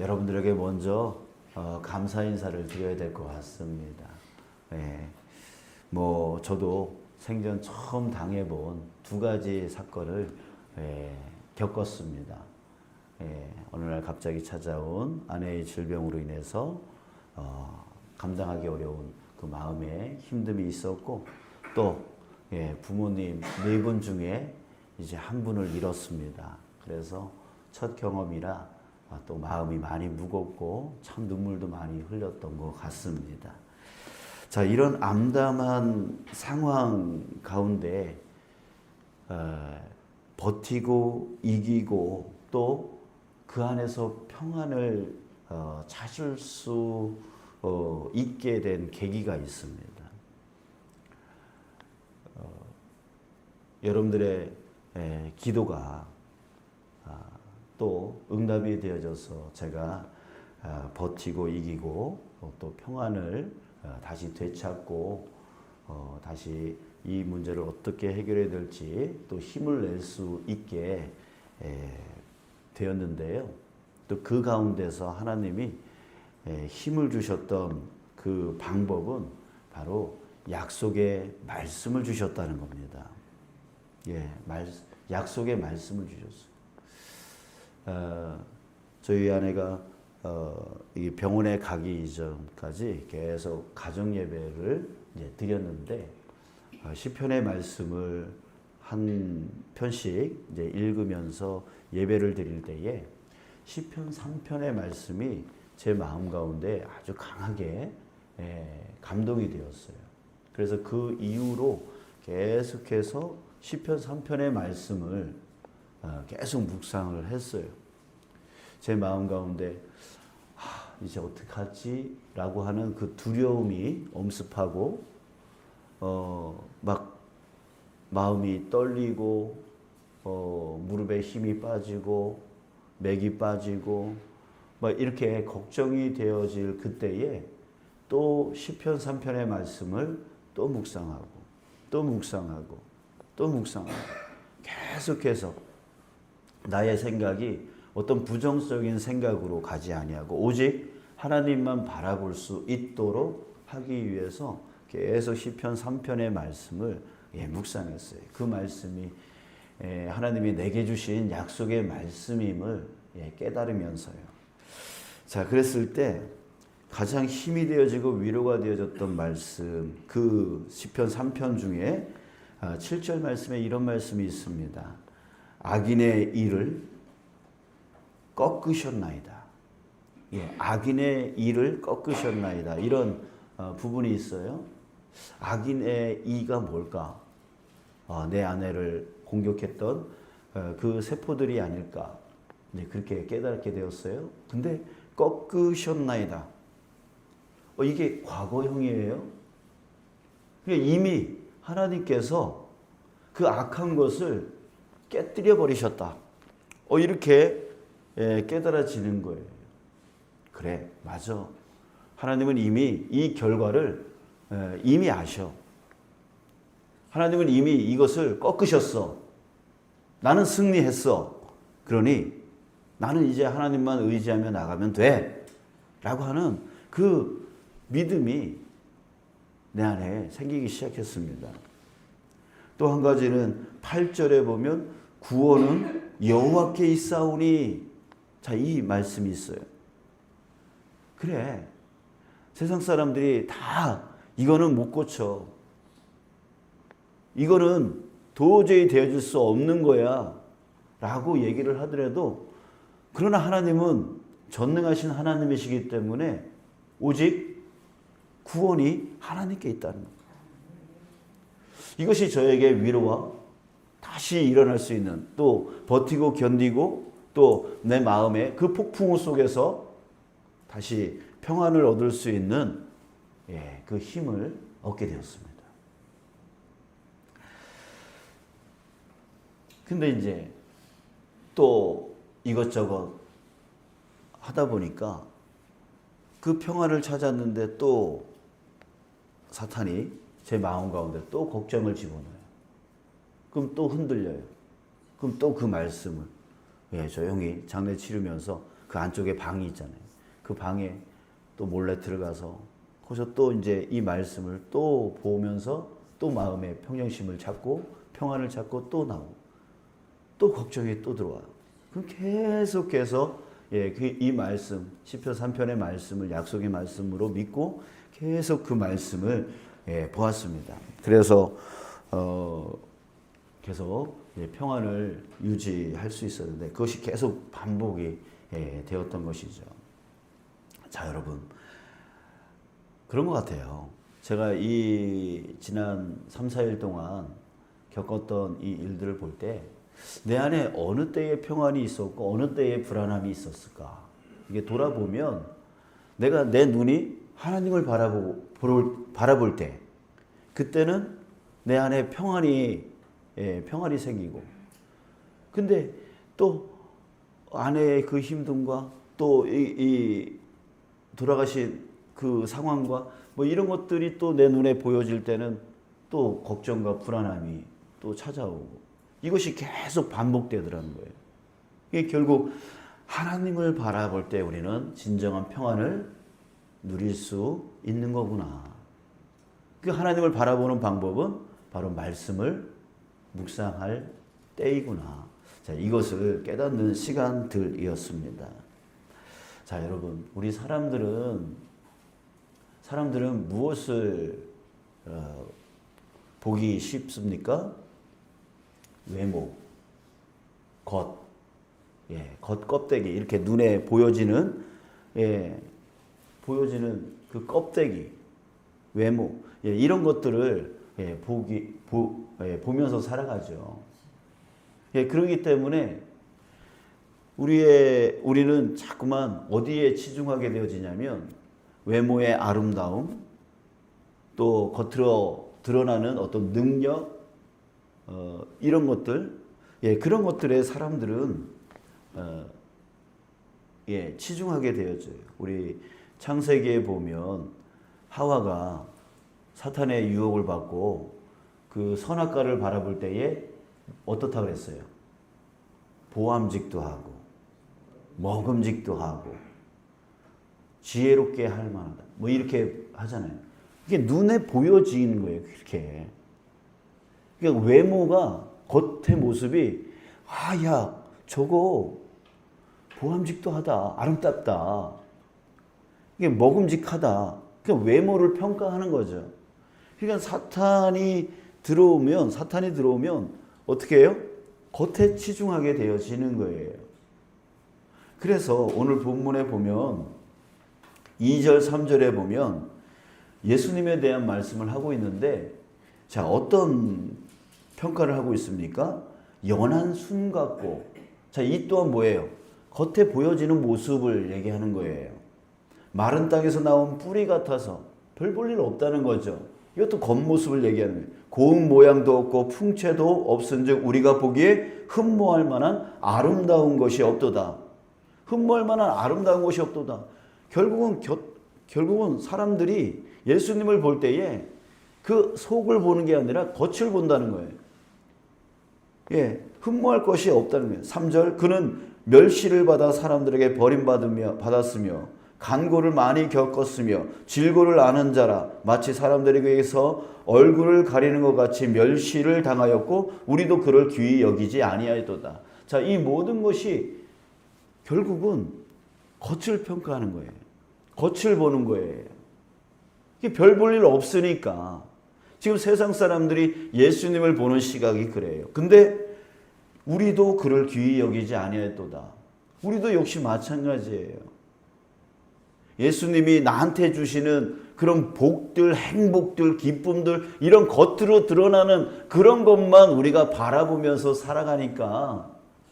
여러분들에게 먼저 어, 감사 인사를 드려야 될 것 같습니다. 예. 뭐 저도 생전 처음 당해본 두 가지 사건을 예, 겪었습니다. 예, 어느 날 갑자기 찾아온 아내의 질병으로 인해서 어, 감당하기 어려운 그 마음에 힘듦이 있었고 또 예, 부모님 네 분 중에 이제 한 분을 잃었습니다. 그래서 첫 경험이라 아, 또 마음이 많이 무겁고 참 눈물도 많이 흘렸던 것 같습니다. 자, 이런 암담한 상황 가운데 어, 버티고 이기고 또 그 안에서 평안을 어, 찾을 수 어, 있게 된 계기가 있습니다. 어, 여러분들의 에, 기도가 아, 또 응답이 되어져서 제가 아, 버티고 이기고 어, 또 평안을 어, 다시 되찾고 어, 다시 이 문제를 어떻게 해결해야 될지 또 힘을 낼 수 있게 에, 되었는데요. 또 그 가운데서 하나님이 에, 힘을 주셨던 그 방법은 바로 약속의 말씀을 주셨다는 겁니다. 예, 말, 약속의 말씀을 주셨어요. 어, 저희 아내가 어, 이 병원에 가기 이전까지 계속 가정 예배를 드렸는데 어, 시편의 말씀을 한 편씩 이제 읽으면서 예배를 드릴 때에 시편 3편의 말씀이 제 마음 가운데 아주 강하게 예, 감동이 되었어요. 그래서 그 이후로 계속해서 시편 3편의 말씀을 어, 계속 묵상을 했어요. 제 마음 가운데 아, 이제 어떡하지? 라고 하는 그 두려움이 엄습하고 어, 막 마음이 떨리고 어, 무릎에 힘이 빠지고 맥이 빠지고 막 이렇게 걱정이 되어질 그때에 또 시편 3편의 말씀을 또 묵상하고 또 묵상하고 또 묵상하고 계속해서 나의 생각이 어떤 부정적인 생각으로 가지 아니하고 오직 하나님만 바라볼 수 있도록 하기 위해서 계속 시편 3편의 말씀을 예, 묵상했어요. 그 말씀이 예, 하나님이 내게 주신 약속의 말씀임을 예, 깨달으면서요. 자, 그랬을 때 가장 힘이 되어지고 위로가 되어졌던 말씀 그 시편 3편 중에 7절 말씀에 이런 말씀이 있습니다. 악인의 일을 꺾으셨나이다. 예, 악인의 일을 꺾으셨나이다. 이런 어, 부분이 있어요. 악인의 이가 뭘까? 어, 내 아내를 공격했던 어, 그 세포들이 아닐까? 네, 그렇게 깨닫게 되었어요. 근데 꺾으셨나이다. 어, 이게 과거형이에요. 그러니까 이미 하나님께서 그 악한 것을 깨뜨려 버리셨다. 어, 이렇게 예, 깨달아지는 거예요. 그래, 맞아. 하나님은 이미 이 결과를 예, 이미 아셔. 하나님은 이미 이것을 꺾으셨어. 나는 승리했어. 그러니 나는 이제 하나님만 의지하며 나가면 돼. 라고 하는 그 믿음이 내 안에 생기기 시작했습니다. 또 한 가지는 8절에 보면 구원은 여호와께 있사오니 자, 이 말씀이 있어요. 그래. 세상 사람들이 다 이거는 못 고쳐. 이거는 도저히 되어질 수 없는 거야. 라고 얘기를 하더라도 그러나 하나님은 전능하신 하나님이시기 때문에 오직 구원이 하나님께 있다는 것. 이것이 저에게 위로와 다시 일어날 수 있는 또 버티고 견디고 또 내 마음의 그 폭풍우 속에서 다시 평안을 얻을 수 있는 예, 그 힘을 얻게 되었습니다. 근데 이제 또 이것저것 하다 보니까 그 평안을 찾았는데 또 사탄이 제 마음 가운데 또 걱정을 집어넣어요. 그럼 또 흔들려요. 그럼 또 그 말씀을 예, 조용히 장례 치르면서 그 안쪽에 방이 있잖아요. 그 방에 또 몰래 들어가서 거기서 또 이제 이 말씀을 또 보면서 또 마음의 평정심을 찾고 평안을 찾고 또 나오고 또 걱정이 또 들어와요. 그럼 계속해서 예, 그 이 말씀 시편 3편의 말씀을 약속의 말씀으로 믿고 계속 그 말씀을 예, 보았습니다. 그래서 어 계속 예, 평안을 유지할 수 있었는데 그것이 계속 반복이 예, 되었던 것이죠. 자, 여러분. 그런 것 같아요. 제가 이 지난 3, 4일 동안 겪었던 이 일들을 볼 때 내 안에 어느 때에 평안이 있었고 어느 때에 불안함이 있었을까. 이게 돌아보면 내가 내 눈이 하나님을 바라보고 볼- 바라볼 때 그때는 내 안에 평안이 예, 평안이 생기고 근데 또 아내의 그 힘듦과 또 이, 이 돌아가신 그 상황과 뭐 이런 것들이 또 내 눈에 보여질 때는 또 걱정과 불안함이 또 찾아오고 이것이 계속 반복되더라는 거예요. 이게 결국 하나님을 바라볼 때 우리는 진정한 평안을 누릴 수 있는 거구나. 그 하나님을 바라보는 방법은 바로 말씀을 묵상할 때이구나. 자, 이것을 깨닫는 시간들이었습니다. 자, 여러분, 우리 사람들은 사람들은 무엇을 어, 보기 쉽습니까? 외모, 겉, 예, 겉 껍데기 이렇게 눈에 보여지는 예, 보여지는 그 껍데기, 외모, 예, 이런 것들을 예, 보기 보, 예, 보면서 살아가죠. 예, 그러기 때문에 우리의 우리는 자꾸만 어디에 치중하게 되어지냐면 외모의 아름다움, 또 겉으로 드러나는 어떤 능력, 어, 이런 것들, 예, 그런 것들에 사람들은 어, 예, 치중하게 되어져요. 우리 창세기에 보면 하와가 사탄의 유혹을 받고 그 선악과를 바라볼 때에 어떻다 그랬어요? 보암직도 하고 먹음직도 하고 지혜롭게 할 만하다. 뭐 이렇게 하잖아요. 이게 눈에 보여지는 거예요. 그렇게. 그러니까 외모가 겉의 모습이 아, 야, 저거 보암직도 하다. 아름답다. 이게 먹음직하다. 그러니까 외모를 평가하는 거죠. 그러니까 사탄이 들어오면 사탄이 들어오면 어떻게 해요? 겉에 치중하게 되어지는 거예요. 그래서 오늘 본문에 보면 2절 3절에 보면 예수님에 대한 말씀을 하고 있는데 자 어떤 평가를 하고 있습니까? 연한 순 같고 자이 또한 뭐예요? 겉에 보여지는 모습을 얘기하는 거예요. 마른 땅에서 나온 뿌리 같아서 별 볼 일 없다는 거죠. 이것도 겉모습을 얘기하는 거예요. 고운 모양도 없고 풍채도 없은즉 우리가 보기에 흠모할 만한 아름다운 것이 없도다. 흠모할 만한 아름다운 것이 없도다. 결국은 겨, 결국은 사람들이 예수님을 볼 때에 그 속을 보는 게 아니라 겉을 본다는 거예요. 예, 흠모할 것이 없다는 거예요. 3절 그는 멸시를 받아 사람들에게 버림받으며 받았으며 간고를 많이 겪었으며 질고를 아는 자라 마치 사람들에게서 얼굴을 가리는 것 같이 멸시를 당하였고 우리도 그를 귀히 여기지 아니하였도다. 자, 이 모든 것이 결국은 겉을 평가하는 거예요. 겉을 보는 거예요. 이게 별 볼 일 없으니까 지금 세상 사람들이 예수님을 보는 시각이 그래요. 근데 우리도 그를 귀히 여기지 아니하였도다. 우리도 역시 마찬가지예요. 예수님이 나한테 주시는 그런 복들, 행복들, 기쁨들 이런 겉으로 드러나는 그런 것만 우리가 바라보면서 살아가니까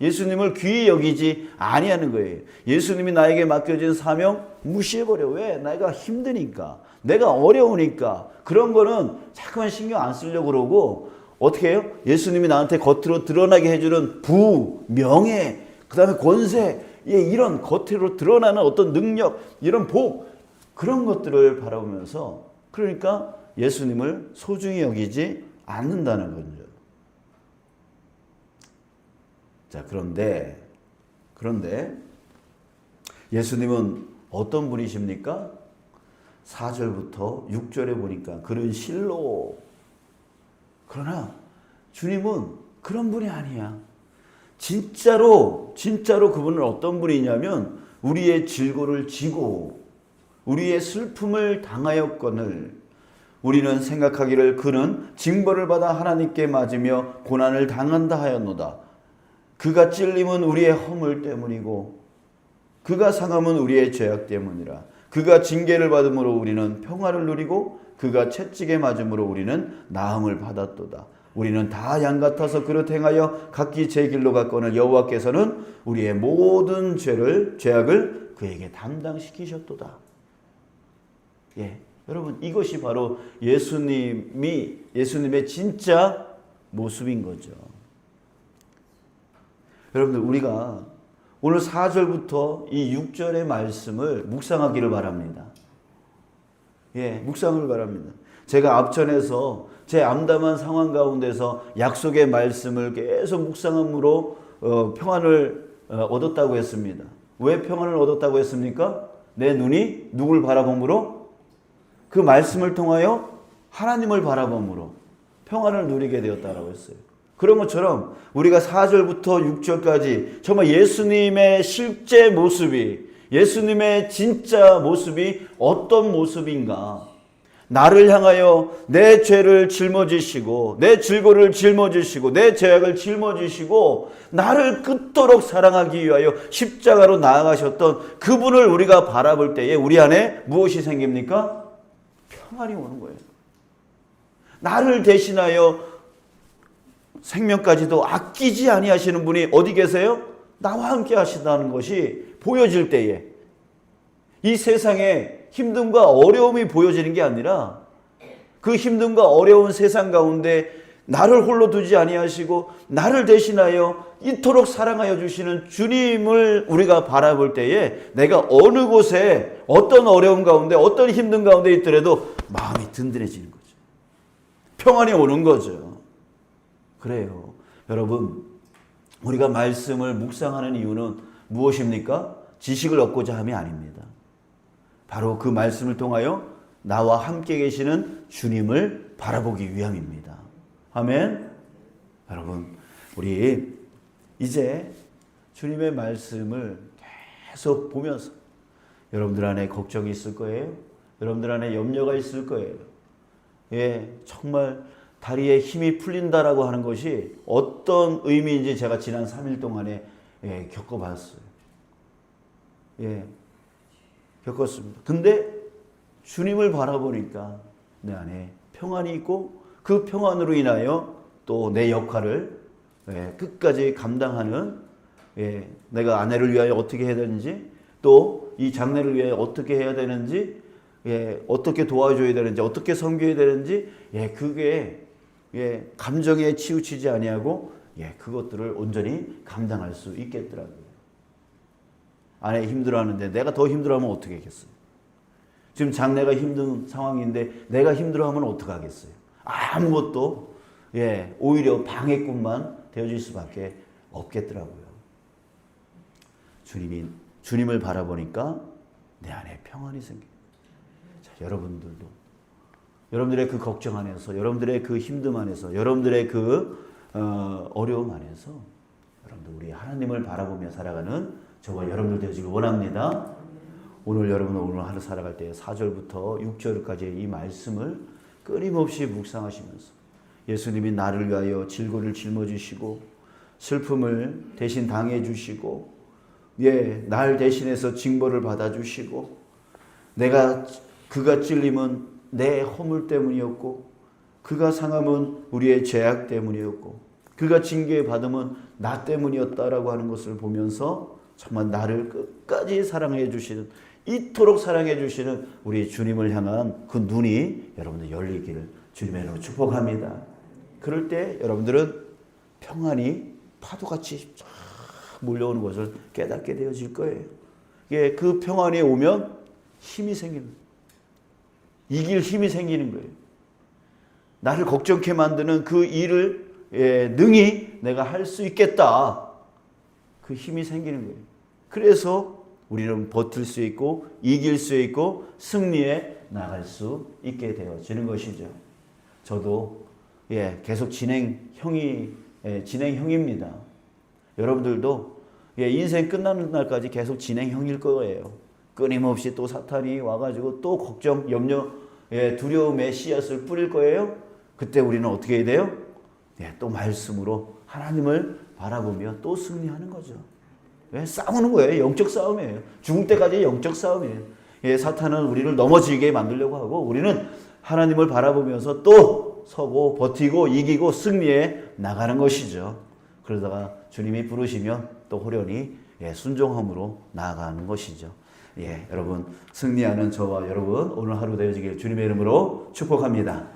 예수님을 귀히 여기지 아니하는 거예요. 예수님이 나에게 맡겨진 사명 무시해 버려. 왜? 내가 힘드니까. 내가 어려우니까. 그런 거는 자꾸만 신경 안 쓰려고 그러고 어떻게 해요? 예수님이 나한테 겉으로 드러나게 해주는 부, 명예, 그 다음에 권세, 예, 이런 겉으로 드러나는 어떤 능력, 이런 복, 그런 것들을 바라보면서 그러니까 예수님을 소중히 여기지 않는다는 거죠. 자, 그런데, 그런데 예수님은 어떤 분이십니까? 4절부터 6절에 보니까 그런 실로 그러나 주님은 그런 분이 아니야. 진짜로 진짜로 그분은 어떤 분이냐면 우리의 질고를 지고 우리의 슬픔을 당하였거늘 우리는 생각하기를 그는 징벌을 받아 하나님께 맞으며 고난을 당한다 하였노다. 그가 찔림은 우리의 허물 때문이고 그가 상함은 우리의 죄악 때문이라. 그가 징계를 받음으로 우리는 평화를 누리고 그가 채찍에 맞음으로 우리는 나음을 받았도다. 우리는 다 양 같아서 그릇 행하여 각기 제 길로 갔거늘 여호와께서는 우리의 모든 죄를 죄악을 그에게 담당시키셨도다. 예. 여러분 이것이 바로 예수님이 예수님의 진짜 모습인 거죠. 여러분들 우리가 오늘 4절부터 이 6절의 말씀을 묵상하기를 바랍니다. 예, 묵상을 바랍니다. 제가 앞전에서 제 암담한 상황 가운데서 약속의 말씀을 계속 묵상함으로 어, 평안을 어, 얻었다고 했습니다. 왜 평안을 얻었다고 했습니까? 내 눈이 누굴 바라봄으로 그 말씀을 통하여 하나님을 바라봄으로 평안을 누리게 되었다라고 했어요. 그런 것처럼 우리가 4절부터 6절까지 정말 예수님의 실제 모습이 예수님의 진짜 모습이 어떤 모습인가? 나를 향하여 내 죄를 짊어지시고 내 질고를 짊어지시고 내 죄악을 짊어지시고 나를 끝도록 사랑하기 위하여 십자가로 나아가셨던 그분을 우리가 바라볼 때에 우리 안에 무엇이 생깁니까? 평안이 오는 거예요. 나를 대신하여 생명까지도 아끼지 아니하시는 분이 어디 계세요? 나와 함께 하신다는 것이 보여질 때에 이 세상에 힘듦과 어려움이 보여지는 게 아니라 그 힘듦과 어려운 세상 가운데 나를 홀로 두지 아니하시고 나를 대신하여 이토록 사랑하여 주시는 주님을 우리가 바라볼 때에 내가 어느 곳에 어떤 어려움 가운데 어떤 힘든 가운데 있더라도 마음이 든든해지는 거죠. 평안이 오는 거죠. 그래요. 여러분, 우리가 말씀을 묵상하는 이유는 무엇입니까? 지식을 얻고자 함이 아닙니다. 바로 그 말씀을 통하여 나와 함께 계시는 주님을 바라보기 위함입니다. 아멘. 여러분, 우리 이제 주님의 말씀을 계속 보면서 여러분들 안에 걱정이 있을 거예요. 여러분들 안에 염려가 있을 거예요. 예, 정말 다리에 힘이 풀린다라고 하는 것이 어떤 의미인지 제가 지난 3일 동안에 예, 겪어봤어요. 예, 겪었습니다. 근데 주님을 바라보니까 내 안에 평안이 있고 그 평안으로 인하여 또 내 역할을 예, 끝까지 감당하는 예, 내가 아내를 위하여 어떻게 해야 되는지 또 이 장래를 위해 어떻게 해야 되는지 예, 어떻게 도와줘야 되는지 어떻게 섬겨야 되는지 예, 그게 예, 감정에 치우치지 아니하고 예, 그것들을 온전히 감당할 수 있겠더라고요. 아내 힘들어하는데 내가 더 힘들어하면 어떻게 하겠어요? 지금 장래가 힘든 상황인데 내가 힘들어하면 어떻게 하겠어요? 아무것도 예, 오히려 방해꾼만 되어질 수밖에 없겠더라고요. 주님이 주님을 바라보니까 내 안에 평안이 생깁니다. 자, 여러분들도 여러분들의 그 걱정 안에서, 여러분들의 그 힘듦 안에서, 여러분들의 그 어, 어려움 안에서 여러분들 우리 하나님을 바라보며 살아가는 저와 여러분들 되시길 원합니다. 오늘 여러분 오늘 하루 살아갈 때 4절부터 6절까지 이 말씀을 끊임없이 묵상하시면서 예수님이 나를 위하여 질고를 짊어지시고 슬픔을 대신 당해 주시고 예, 날 대신해서 징벌을 받아 주시고 내가 그가 찔림은 내 허물 때문이었고 그가 상함은 우리의 죄악 때문이었고 그가 징계 받음은 나 때문이었다라고 하는 것을 보면서 정말 나를 끝까지 사랑해 주시는 이토록 사랑해 주시는 우리 주님을 향한 그 눈이 여러분들 열리기를 주님의 이름으로 축복합니다. 그럴 때 여러분들은 평안이 파도같이 쫙 몰려오는 것을 깨닫게 되어질 거예요. 예, 그 평안이 오면 힘이 거예요. 이길 힘이 생기는 거예요. 나를 걱정케 만드는 그 일을 예, 능히 내가 할 수 있겠다. 그 힘이 생기는 거예요. 그래서 우리는 버틸 수 있고 이길 수 있고 승리에 나갈 수 있게 되어지는 것이죠. 저도 예, 계속 진행형이 예, 진행형입니다. 여러분들도 예, 인생 끝나는 날까지 계속 진행형일 거예요. 끊임없이 또 사탄이 와가지고 또 걱정, 염려, 예, 두려움의 씨앗을 뿌릴 거예요. 그때 우리는 어떻게 해야 돼요? 예, 또 말씀으로 하나님을 바라보며 또 승리하는 거죠. 예, 싸우는 거예요. 영적 싸움이에요. 죽을 때까지 영적 싸움이에요. 예, 사탄은 우리를 넘어지게 만들려고 하고 우리는 하나님을 바라보면서 또 서고 버티고 이기고 승리해 나가는 것이죠. 그러다가 주님이 부르시면 또 호련히 예, 순종함으로 나아가는 것이죠. 예, 여러분 승리하는 저와 여러분 오늘 하루 되어지길 주님의 이름으로 축복합니다.